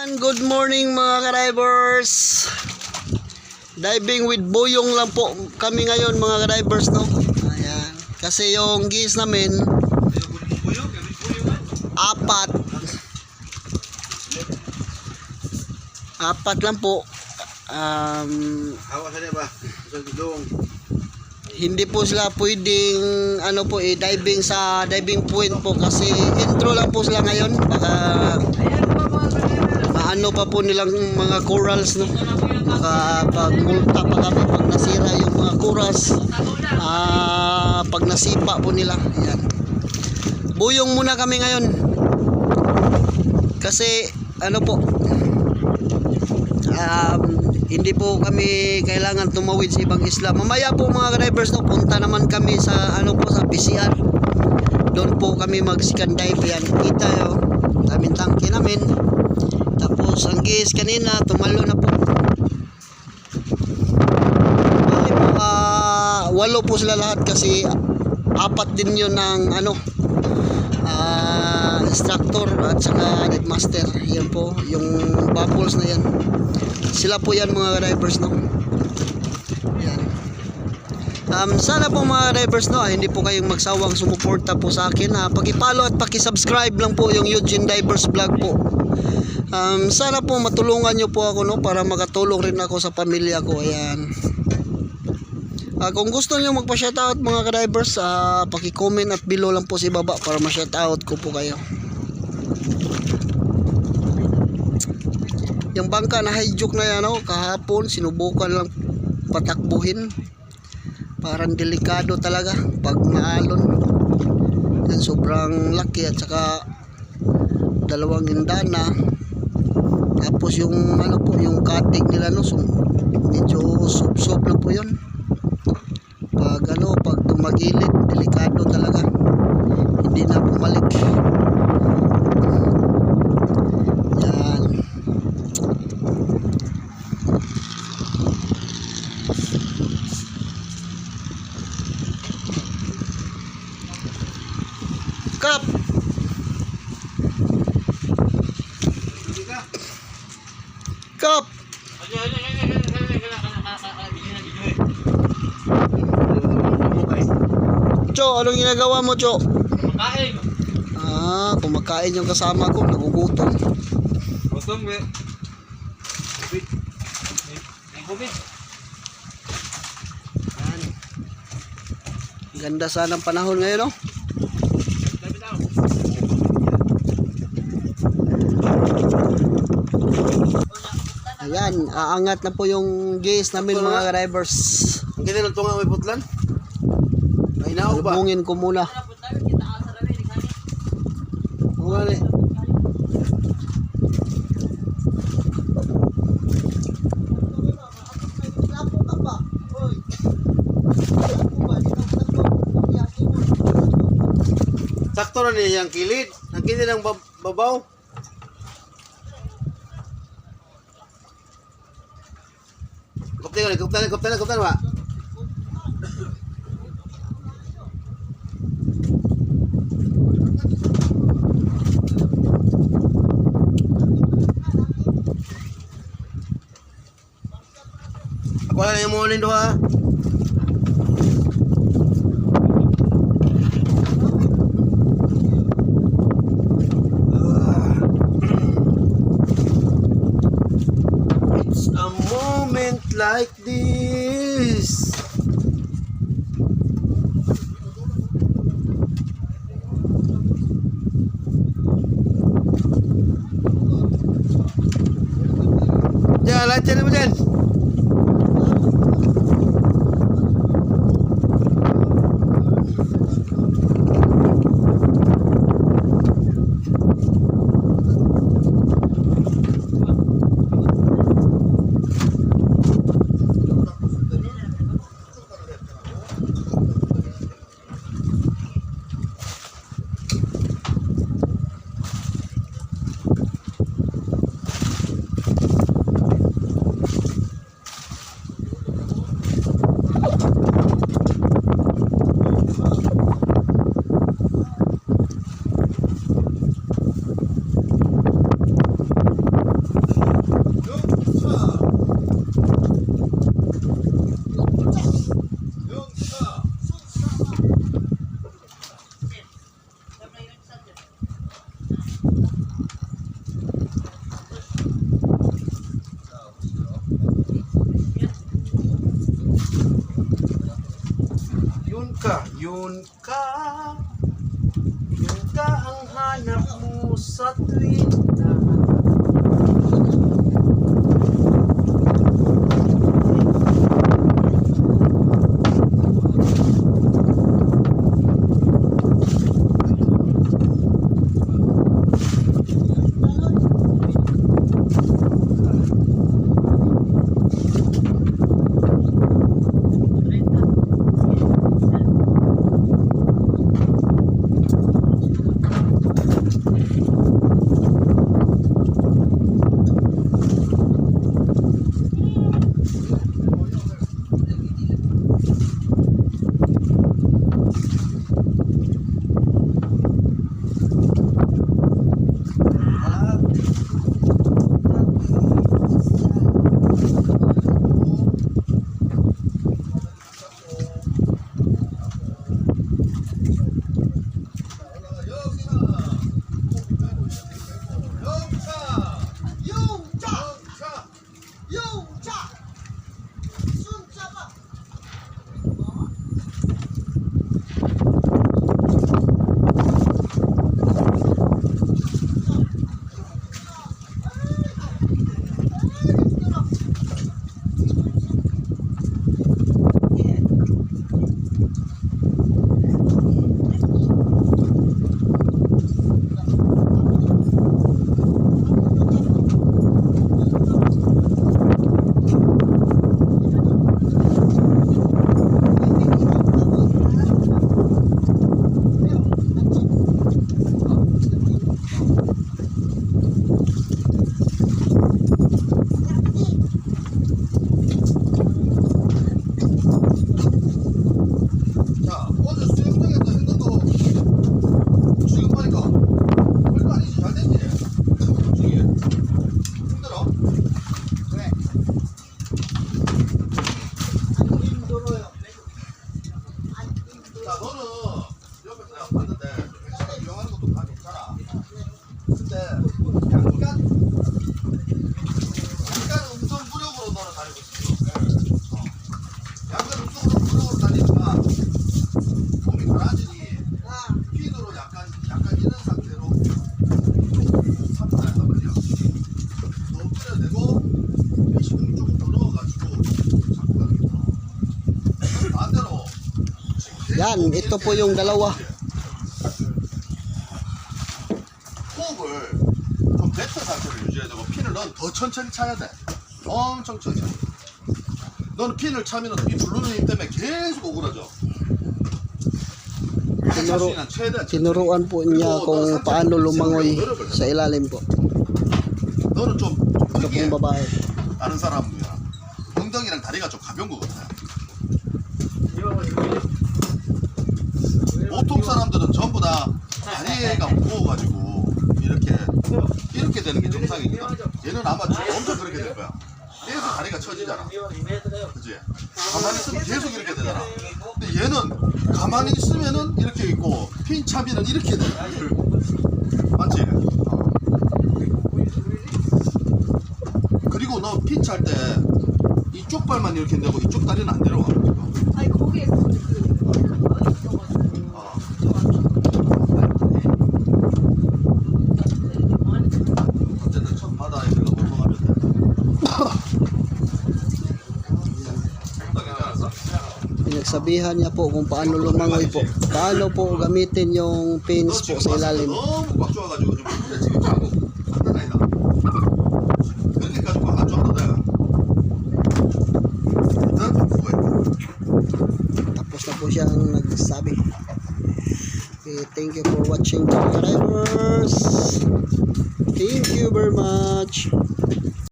And Good morning mga ka-divers. Diving with Boyong lang po kami ngayon mga ka-divers no. Ayan. Kasi yung gis namin apat apat lang po. Um, hindi po sila pwedeng ano po eh diving sa diving point po kasi intro lang po sila ngayon baka maano pa po nilang mga corals no baka pag multa pa kami pag nasira yung mga corals ah pag nasipa po nila yan buyong muna kami ngayon kasi ano po um, hindi po kami kailangan tumawid sa ibang isla. Mamaya po mga drivers no, punta naman kami sa ano po sa PCR. Doon po kami mag second dive yan. Kita yo, daming tangke namin. Tapos ang gis kanina tumalo na po. Bali po ah, walo po sila lahat kasi apat din yun ng ano ah, instructor at saka headmaster. Yan po, yung bubbles na yan. Sila po yan mga drivers no. Yan. Um, sana po mga drivers no, ah, hindi po kayong magsawang sumuporta po sa akin. Ha. Paki-follow at paki-subscribe lang po yung Eugene Divers Vlog po. Um, sana po matulungan nyo po ako no para makatulong rin ako sa pamilya ko. Ayan. Ah, kung gusto niyo magpa-shoutout mga ka-divers, ah, paki-comment at below lang po sa baba para ma-shoutout ko po kayo. Yung bangka na hijuk na yan, oh, kahapon sinubukan lang patakbuhin. Parang delikado talaga pag maalon. Yan sobrang laki at saka dalawang indana. Tapos yung ano po, yung cutting nila no, sum, medyo sub-sub na po 'yon. Pag ano, pag tumagilid, delikado talaga. Hindi na bumalik. Yan. Kap! Kap! Cho, anong ginagawa mo, Cho? Kain. Ah, kumakain yung kasama ko, nagugutom. Gutom be. Kubit. Ay kubit. Yan. Ganda sana ng panahon ngayon, no? Ayan, aangat na po yung gaze namin mga drivers. Ang ganda ng tunga may putlan. May naog ba? Albungin ko muna. Ni. Sakto na niya yung kilid. Ang kilid ng bab- babaw. Kuptan ka, kuptan, kuptan, kuptan ba? Ako lang yung morning do ha. like this. Jalan jalan jalan. Yun ka, yun ka ang hanap mo sa tuwing Tá. Yan, ito po yung dalawa. 호흡을 좀 뱉은 상태를 유지해야 되고 핀을 넌 더 천천히 차야 돼. 엄청 천천히. 너는 핀을 차면 이 누르는 힘 때문에 계속 오그라져. Tinuro, tinuruan po niya kung paano lumangoy sa ilalim po. 너는 좀, 좀 Ito pong babae. 다른 사람이랑 엉덩이랑 다리가 좀 가벼운 것 같아. 보통 사람들은 전부 다 다리가 무거워가지고 이렇게 이렇게 되는 게 정상이거든. 얘는 아마 지금 엄청 그렇게 될 거야. 계속 다리가 처지잖아. 그지? 가만히 있으면 계속 이렇게 되잖아. 근데 얘는 가만히 있으면은 이렇게 있고 핀 차비는 이렇게 돼. 맞지? 어. 그리고 너 핀 찰 때 이쪽 발만 이렇게 내고 이쪽 다리는 안 내려가. sabihan niya po kung paano lumangoy po. Paano po gamitin yung pins po sa ilalim. Tapos na po siyang nagsabi. Okay, thank you for watching drivers. Thank you very much.